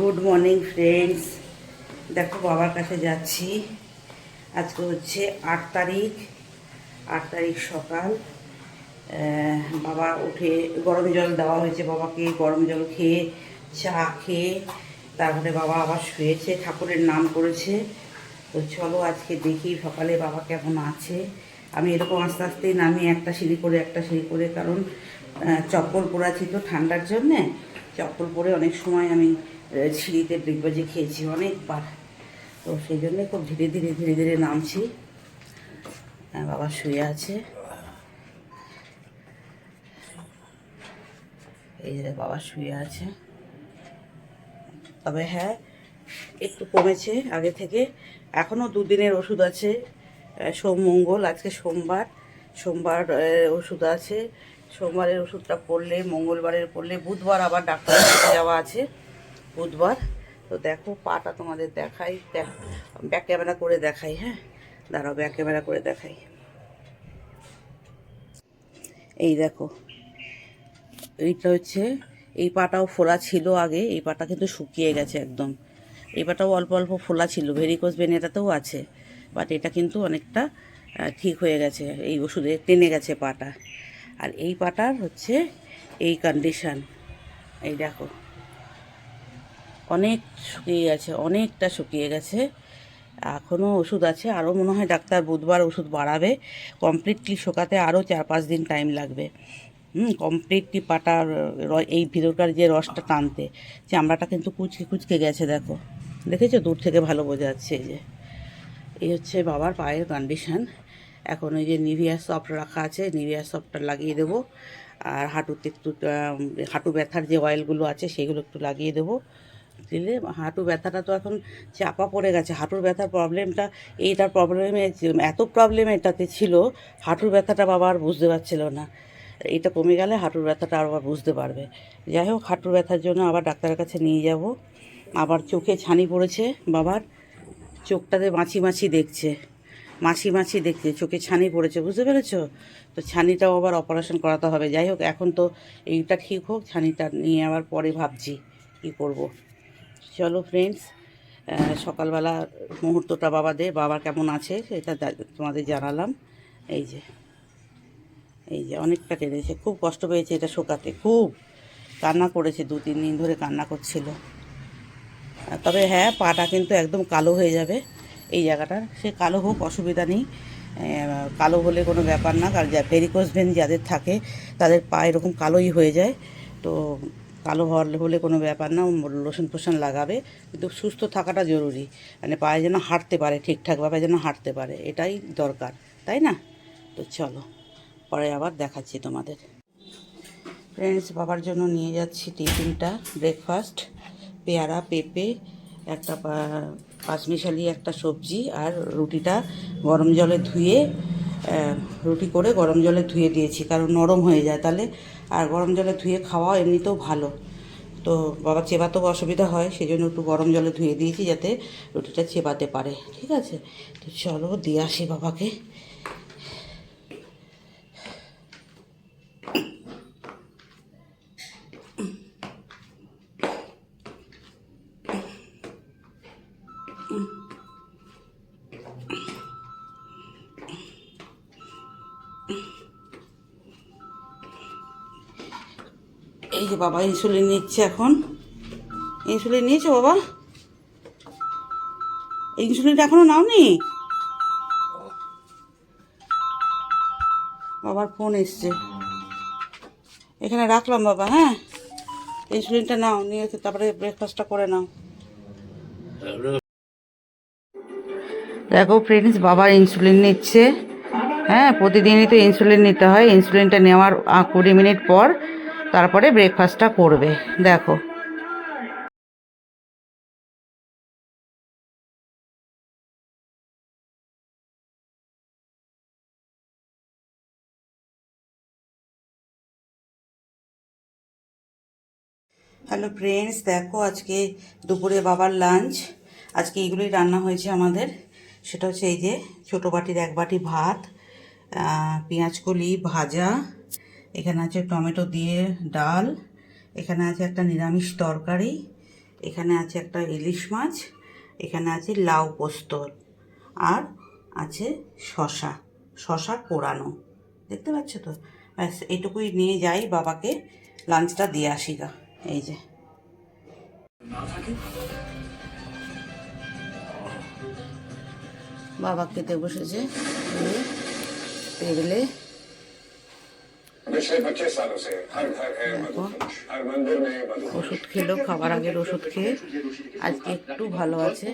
Good morning friends দেখো, বাবার কাছে যাচ্ছি। আজকে হচ্ছে আট তারিখ। আট তারিখ সকাল। বাবা উঠে গরম জল দেওয়া হয়েছে বাবাকে। গরম জল খেয়ে, চা খেয়ে, তারপরে বাবা আবার শুয়েছে, ঠাকুরের নাম করেছে। তো চলো আজকে দেখি সকালে বাবা কেমন আছে। আমি এরকম আস্তে আস্তে নামি একটা সিঁড়ি করে, একটা সিঁড়ি করে, কারণ চপ্পল পরাছি তো ঠান্ডার জন্যে। চপ্পল পরে অনেক সময় আমি সিঁড়িতে ডিগবাজি খেয়েছি অনেকবার। তো সেই জন্যে খুব ধীরে ধীরে ধীরে ধীরে নামছি। হ্যাঁ, বাবা শুয়ে আছে। এই যে বাবা শুয়ে আছে। তবে হ্যাঁ একটু কমেছে আগে থেকে। এখনও দুদিনের ওষুধ আছে। সোম মঙ্গল আজকে সোমবার। সোমবার ওষুধ আছে। সোমবারের ওষুধটা পড়লে, মঙ্গলবারের পড়লে, বুধবার আবার ডাক্তারের কাছে যাওয়া আছে, বুধবার। তো দেখো, পাটা তোমাদের দেখাই ব্যাক ক্যামেরা করে দেখাই হ্যাঁ? দাঁড়াও ব্যাক ক্যামেরা করে দেখাই। এই দেখো, এইটা হচ্ছে, এই পাটাও ফোলা ছিল আগে, এই পাটা কিন্তু শুকিয়ে গেছে একদম। এই পাটাও অল্প অল্প ফোলা ছিল ভেরিকোস ভেন এটাতেও আছে বাট এটা কিন্তু অনেকটা ঠিক হয়ে গেছে, এই ওষুধে টেনে গেছে পাটা। আর এই পাটার হচ্ছে এই কন্ডিশন এই দেখো। অনেক শুকিয়ে গেছে, অনেকটা শুকিয়ে গেছে। এখনও ওষুধ আছে, আরও মনে হয় ডাক্তার বুধবার ওষুধ বাড়াবে। কমপ্লিটলি শোকাতে আরও চার পাঁচ দিন টাইম লাগবে। হুম কমপ্লিটলি পাটার এই ভিতরকার যে রসটা টানতে, চামড়াটা কিন্তু কুচকে কুচকে গেছে, দেখো। দেখেছ? দূর থেকে ভালো বোঝা যাচ্ছে এই যে। এই হচ্ছে বাবার পায়ের কন্ডিশন এখন ওই যে নিভিয়া সফট রাখা আছে, নিভিয়া সফটটা লাগিয়ে দেবো। আর হাঁটুতে একটু হাঁটু ব্যথার যে অয়েলগুলো আছে সেগুলো একটু লাগিয়ে দেবো। দিলে হাঁটু ব্যথাটা তো এখন চাপা পড়ে গেছে। হাঁটুর ব্যথার প্রবলেমটা, এইটার প্রবলেমে এত প্রবলেম এটাতে ছিল, হাঁটুর ব্যথাটা বাবা আর বুঝতে পারছিল না। এটা কমে গেলে হাঁটুর ব্যথাটা আবার বুঝতে পারবে। যাই হোক, হাঁটুর ব্যথার জন্য আবার ডাক্তারের কাছে নিয়ে যাব। আবার চোখে ছানি পড়েছে বাবার। চোখটাতে মাছি মাছি দেখছে। মাছি মাছি দেখছে চোখে ছানি পড়েছে, বুঝতে পেরেছ? তো ছানিটাও আবার অপারেশন করাতে হবে। যাই হোক, এখন তো এইটা ঠিক হোক, ছানিটা নিয়ে আবার পরে ভাবছি কী করব। চলো ফ্রেন্ডস সকালবেলা মুহূর্তটা বাবা দে বাবা কেমন আছে সেটা তোমাদের জানালাম। এই যে এই যে অনেকটা কেঁদেছে খুব কষ্ট পেয়েছে এটা শোকাতে, খুব। কান্না করেছে, দু তিন দিন ধরে কান্না করছিল। তবে হ্যাঁ পাটা কিন্তু একদম কালো হয়ে যাবে। এই জায়গাটার সে কালো হোক, অসুবিধা নেই। কালো হলে কোনো ব্যাপার না। কারণ যা ভেরিকোজ ভেন যাদের থাকে, তাদের পা এরকম কালোই হয়ে যায়। তো কালো হওয়ার হলে কোনো ব্যাপার না লোশন ফোশন লাগাবে। কিন্তু সুস্থ থাকাটা জরুরি। মানে পায়ে যেন হাঁটতে পারে, ঠিকঠাকভাবে যেন হাঁটতে পারে। এটাই দরকার, তাই না? তো চলো, পরে আবার দেখাচ্ছি তোমাদের। ফ্রেন্ডস বাবার জন্য নিয়ে যাচ্ছি টিফিনটা। ব্রেকফাস্ট পেয়ারা, পেঁপে একটা পাঁচমিশালি একটা সবজি আর রুটিটা গরম জলে ধুয়ে রুটি করে গরম জলে ধুয়ে দিয়েছি, কারণ নরম হয়ে যায় তাহলে। আর গরম জলে ধুয়ে খাওয়া এমনিতেও ভালো। তো বাবা চেবাতেও অসুবিধা হয় সেই জন্য একটু গরম জলে ধুয়ে দিয়েছি যাতে রুটিটা চেবাতে পারে, ঠিক আছে? তো চলো, দিয়ে আসি বাবাকে। এই যে বাবা ইনসুলিন নিচ্ছে এখন। ইনসুলিন নিয়েছো বাবা? ইনসুলিনটা এখনও নাওনি? বাবার ফোন এসছে। এখানে রাখলাম বাবা হ্যাঁ? ইনসুলিনটা নাও নিয়ে তারপরে ব্রেকফাস্টটা করে নাও। দেখো ফ্রেন্ডস বাবা ইনসুলিন নিচ্ছে। হ্যাঁ প্রতিদিনই তো ইনসুলিন নিতে হয়। ইনসুলিনটা নেওয়ার কুড়ি মিনিট পর তারপরে ব্রেকফাস্টটা করবে। দেখো। হ্যালো ফ্রেন্ডস দেখো আজকে দুপুরে বাবার লাঞ্চ আজকে এইগুলোই রান্না হয়েছে আমাদের। সেটা হচ্ছে এই যে ছোটো বাটির এক বাটি ভাত। আহ, পেঁয়াজ কলি ভাজা এখানে আছে টমেটো দিয়ে ডাল এখানে আছে একটা নিরামিষ তরকারি এখানে আছে একটা ইলিশ মাছ এখানে আছে লাউ পোস্তর আর আছে শশা শশা পোড়ানো। দেখতে পাচ্ছ তো? ব্যাস এইটুকুই নিয়ে যাই বাবাকে লাঞ্চটা দিয়ে আসি গা এই যে। বাবা খেতে বসেছে পেয়ে ওষুধ খেলো খাবার আগের ওষুধ খেয়ে। আজকে একটু ভালো আছে।